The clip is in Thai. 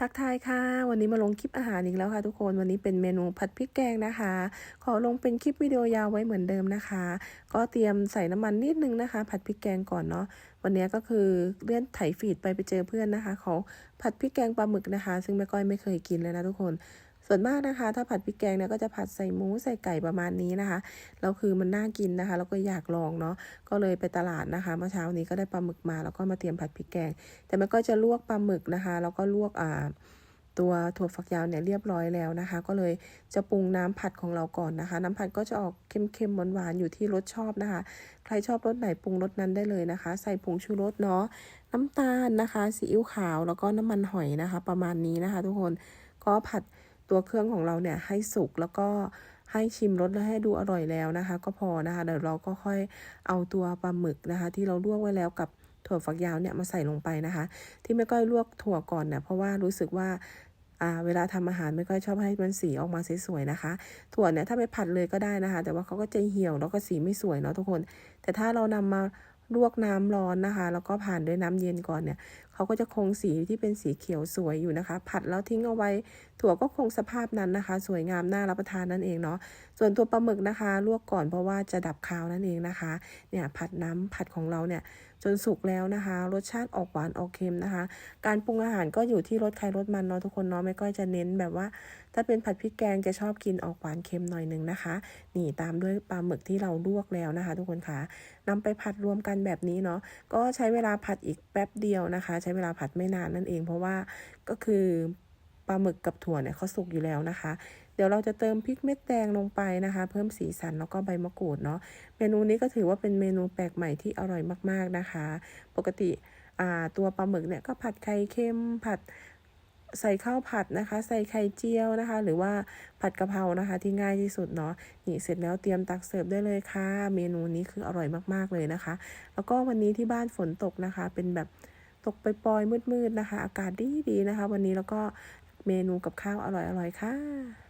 ทักทายค่ะ วันนี้มาลงคลิปอาหารอีกแล้วค่ะทุกคนวันนี้เป็นเมนูผัดพริกแกงนะคะ ขอลงเป็นคลิปวิดีโอยาวไว้เหมือนเดิมนะคะ ก็เตรียมใส่น้ำมันนิดนึงนะคะ ผัดพริกแกงก่อนเนาะวันนี้ก็คือเลื่อนไถฟีดไปไปเจอเพื่อนนะคะเขาผัดพริกแกงปลาหมึกนะคะ ซึ่งแม่ก้อยไม่เคยกินเลยนะทุกคน ส่วนมากนะคะ ถ้าผัดพริกแกงเนี่ยก็จะผัดใส่หมูใส่ไก่ประมาณนี้นะคะแล้วคือมันน่ากินนะคะ แล้วก็อยากลองเนาะก็เลยไปตลาดนะคะ เมื่อเช้านี้ก็ได้ปลาหมึกมาแล้วก็มาเตรียมผัดพริกแกง แต่แม่ก็จะลวกปลาหมึกนะคะ แล้วก็ลวกอ่าตัวถั่วฝักยาวเนี่ยเรียบร้อยแล้วนะคะ ก็เลยจะปรุงน้ำผัดของเราก่อนนะคะ น้ำผัดก็จะออกเค็มๆหวานๆอยู่ที่รสชอบนะคะ ใครชอบรสไหนปรุงรสนั้นได้เลยนะคะ ใส่ผงชูรสเนาะน้ำตาลนะคะซีอิ๊วขาวแล้วก็น้ำมันหอยนะคะ ประมาณนี้นะคะ ทุกคนก็ผัด ตัวเครื่องของเราเนี่ยให้สุกแล้วก็ให้ชิมรสและให้ดูอร่อยแล้วนะคะ ก็พอนะคะเดี๋ยวเราก็ค่อยเอาตัวปลาหมึกนะคะ ที่เราลวกไว้แล้วกับถั่วฝักยาวเนี่ยมาใส่ลงไปนะคะ ที่แม่ก้อยลวกถั่วก่อนเนี่ยเพราะว่ารู้สึกว่าอ่าเวลาทำอาหารไม่ค่อยชอบให้มันสีออกมาสวยๆนะคะ ถั่วเนี่ยถ้าไปผัดเลยก็ได้นะคะ แต่ว่าเขาก็จะเหี่ยวแล้วก็สีไม่สวยเนาะทุกคน แต่ถ้าเรานำมาลวกน้ำร้อนนะคะ แล้วก็ผ่านด้วยน้ำเย็นก่อนเนี่ย เขาก็จะคงสีที่เป็นสีเขียวสวยอยู่นะคะ ผัดแล้วทิ้งเอาไว้ ถั่วก็คงสภาพนั้นนะคะ สวยงามน่ารับประทานนั่นเองเนาะส่วนตัวปลาหมึกนะคะ ลวกก่อนเพราะว่าจะดับคาวนั่นเองนะคะ เนี่ยผัดน้ำผัดของเราเนี่ยจนสุกแล้วนะคะ รสชาติออกหวานออกเค็มนะคะ การปรุงอาหารก็อยู่ที่รสใครรสมันเนาะทุกคนเนาะไม่ก้อยจะเน้นแบบว่า ถ้าเป็นผัดพริกแกงจะชอบกินออกหวานเค็มหน่อยหนึ่งนะคะ นี่ตามด้วยปลาหมึกที่เราลวกแล้วนะคะ ทุกคนคะนำไปผัดรวมกันแบบนี้เนาะก็ใช้เวลาผัดอีกแป๊บเดียวนะคะช้เวลาผัดไม่นานนั่นเอง เพราะว่าก็คือปลาหมึกกับถั่วเนี่ยเขาสุกอยู่แล้วนะคะ เดี๋ยวเราจะเติมพริกเม็ดแดงลงไปนะคะ เพิ่มสีสันแล้วก็ใบมะกรูดเนาะเมนูนี้ก็ถือว่าเป็นเมนูแปลกใหม่ที่อร่อยมากๆนะคะ ปกติตัวปลาหมึกเนี่ยก็ผัดไข่เค็มผัดใส่ข้าวผัดนะคะ ใส่ไข่เจียวนะคะ หรือว่าผัดกะเพรานะคะ ที่ง่ายที่สุดเนาะนี่เสร็จแล้วเตรียมตักเสิร์ฟได้เลยค่ะ เมนูนี้คืออร่อยมากๆเลยนะคะ แล้วก็วันนี้ที่บ้านฝนตกนะคะ เป็นแบบ ตกปล่อยๆมืดๆนะคะ อากาศดีๆนะคะ วันนี้แล้วก็เมนูกับข้าวอร่อยๆค่ะ